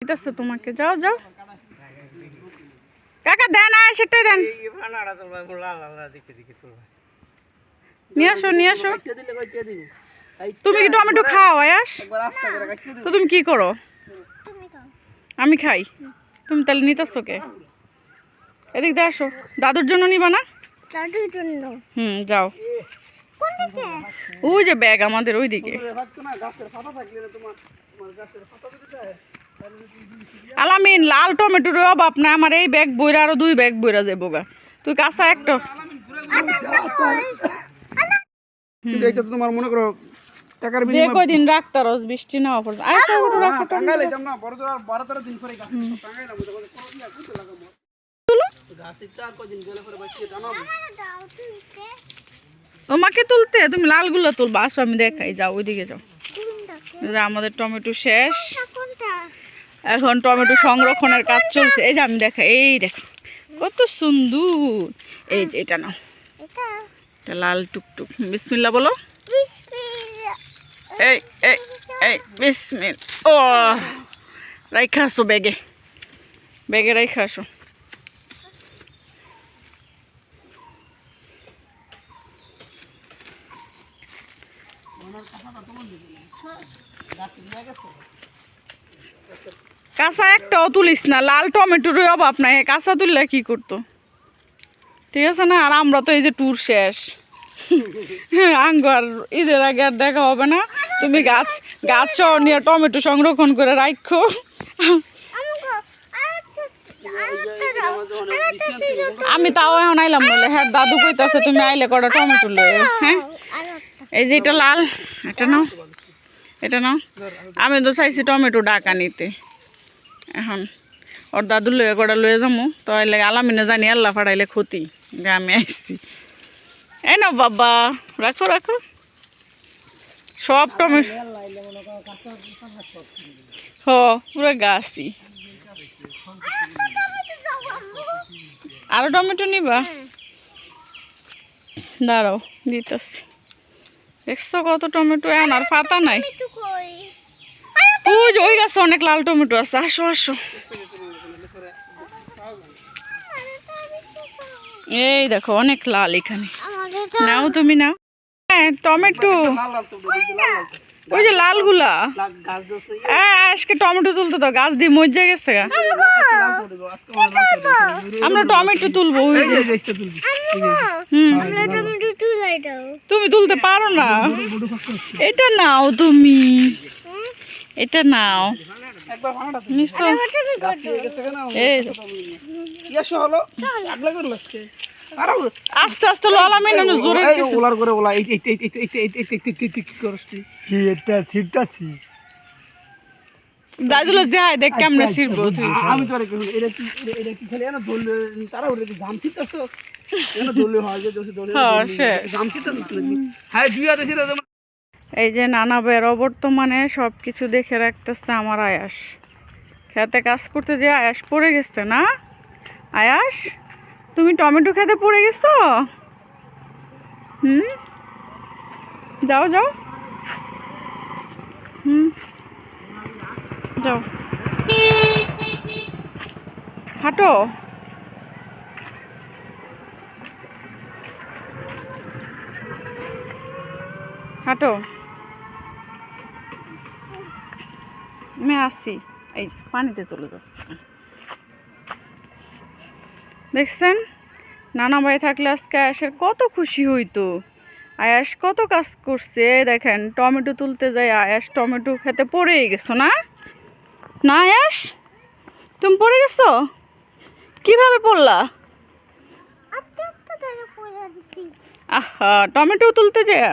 দিতেছে তোমাকে। যাও যাও। কাকা দেন আর সেটাই দেন। নিয়ে আসো নিয়ে আসো। তুমি কি টমেটো খাও আয়াস? তো তুমি কি করো? আমি খাই। তুমি তাহলে নিতেছো কে? এদিক দিয়ে আসো। দাদুর জন্য নিবা না? হুম যাও। ওই যে ব্যাগ আমাদের ওইদিকে। আলামিন লাল টমেটোর অভাব না আমার এই ব্যাগ বইরা আরও দুই ব্যাগ বইরা যাব গা তুই কাঁচা একটা। এইটা তো তোমার মনে করো টাকার যে কয়দিন রাখতারস বৃষ্টি না পড়ছে ওটা রাখো টাঙ্গাইলে যাম না বড় জোর বারো তেরো দিন পরে গাছ টাঙ্গাইলাম ওটা বলে দিয়া কুতে লাগাবো। গাছ চার কদিন গেলে পরে বাচ্চা জানো তোমাকে তুলতে তুমি লালগুলো তুলবা আসো আমি দেখাই যাও ওইদিকে যাও। আমাদের টমেটো শেষ। এখন টমেটো সংরক্ষণের কাজ চলছে। এই যে আমি দেখা এই দেখো কত সুন্দর। এই যে এটা নাও। এটা? এটা লাল টুকটুক। বিসমিল্লা বলো। এই এই এই বিসমিল ও রাইখা আসো ব্যাগে। ব্যাগে রাইখা আসো। কাঁচা একটাও তুলিস না লাল টমেটোর অভাব নাই কাঁচা তুললে কি করতো? ঠিক আছে না? আর আমরা তো এই যে ট্যুর শেষ। হ্যাঁ আঙ্গ ঈদের আগে আর দেখা হবে না। তুমি গাছ গাছ সহ নিয়ে টমেটো সংরক্ষণ করে রাখো আমি তাও এখন আইলাম বলে হ্যাঁ দাদু কইতাছে তুমি আইলে কটা টমেটো লয়ে। হ্যাঁ? এই যে এটা লাল এটা নাও। এটা নাও। আমি তো চাইছি টমেটো ডাকা নিতে এখন ওর দাদু লয়ে কটা লয়ে যাব তো আইলে আলামিনে জানি আল্লাহ ফাড়াইলে ক্ষতি। গ্রামে আইসি এই না বাবা রাখো রাখো। সব টমেটো হ পুরো গাছই আরও টমেটো নিবা? দাঁড়াও দিতেছি। দেখছ কত টমেটো এখন আর পাতা নাই। ওই যে ওই গাছে অনেক লাল টমেটো আছে আসো আসো। এই দেখো অনেক লাল এখানে। নাও তুমি নাও। হ্যাঁ টমেটো। লাল লাল তো লাল লাল ওই যে লালগুলা হ্যাঁ আজকে টমেটো তুলতে তো গাছ দিয়ে মজা গেছে গা। আমার টমেটো তুলবো ওই এই যে যে এইটা তুলবি হুম আমরা টমেটো তুলাই দাও তুমি তুলতে পারো না এটা নাও তুমি এটা নাও একবার ফানাটা নিশ্চয় গাছ দিয়ে গেছে কেন এই ইয়াসো হলো আগলা করল আজকে আর আস্তে আস্তে ললা মেনে জোরে ওলার করে ওলা এই এই এই এই এই এই এই এই এই কি করছ তুই এটা ছিটতাছি দাদুলে যাই দেখ কেমনে ছিড়বো। তুই আমি তো কি এটা কি এটা কি খালি না দোল তারা ওরে কি জাম ছিটতাছ এটা দোলে হয় যে দোলে হ্যাঁ, সে। জাম নাকি? হ্যাঁ এই যে নানা বেরো বর্তমানে সব কিছু দেখে রাখতেছে আমার আয়াস। খেতে কাজ করতে যে আয়াস পড়ে গেছে না? আয়াস তুমি টমেটো খেতে পড়ে গেছো? হুম? যাও যাও। হুম? যাও। হাঁটো। হাঁটো। আমি আসছি। এই যে, পানিতে চলে যাচ্ছে। দেখছেন? নানা ভাই থাকলে আজকে আয়াসের কত খুশি হইতো। আয়াস কত কাজ করছে, দেখেন, টমেটো তুলতে যাই আয়াস টমেটো খেতে পড়েই গেছো, না? না আয়াস তুমি পড়ে গেছো? কীভাবে পড়লা? আহা টমেটো তুলতে যায়।